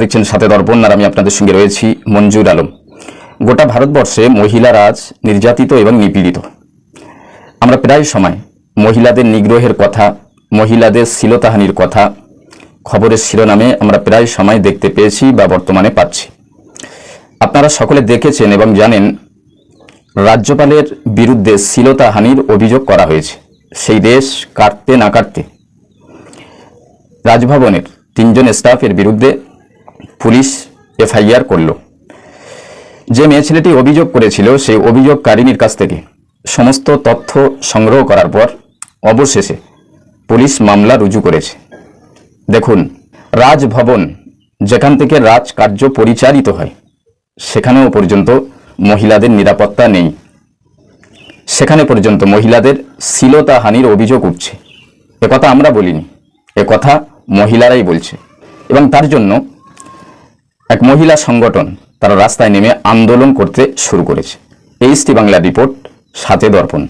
দেখছেন সাথে দর্পণ, আর আমি আপনাদের সঙ্গে রয়েছি মঞ্জুর আলম। গোটা ভারতবর্ষে মহিলারা আজ নির্যাতিত এবং নিপীড়িত। আমরা প্রায় সময় মহিলাদের নিগ্রহের কথা, মহিলাদের শ্লীলতাহানির কথা, খবরের শিরোনামে আমরা প্রায় সময় দেখতে পেয়েছি বা বর্তমানে পাচ্ছি। আপনারা সকলে দেখেছেন এবং জানেন, রাজ্যপালের বিরুদ্ধে শ্লীলতাহানির অভিযোগ করা হয়েছে। সেই দেশ কাটতে না কাটতে রাজভবনের তিনজন স্টাফের বিরুদ্ধে পুলিশ এফআইআর করল। যে মেয়ে ছেলেটি অভিযোগ করেছিল, সেই অভিযোগকারিনীর কাছ থেকে সমস্ত তথ্য সংগ্রহ করার পর অবশেষে পুলিশ মামলা রুজু করেছে। দেখুন, রাজভবন, যেখান থেকে রাজকার্য পরিচালিত হয়, সেখানেও পর্যন্ত মহিলাদের নিরাপত্তা নেই। সেখানে পর্যন্ত মহিলাদের শ্লীলতাহানির অভিযোগ উঠছে। একথা আমরা বলিনি কথা মহিলারাই বলছে। এবং তার জন্য এক মহিলা সংগঠন তারা রাস্তায় নেমে আন্দোলন করতে শুরু করেছে। এইচটি বাংলা রিপোর্ট সাথে দর্পণ।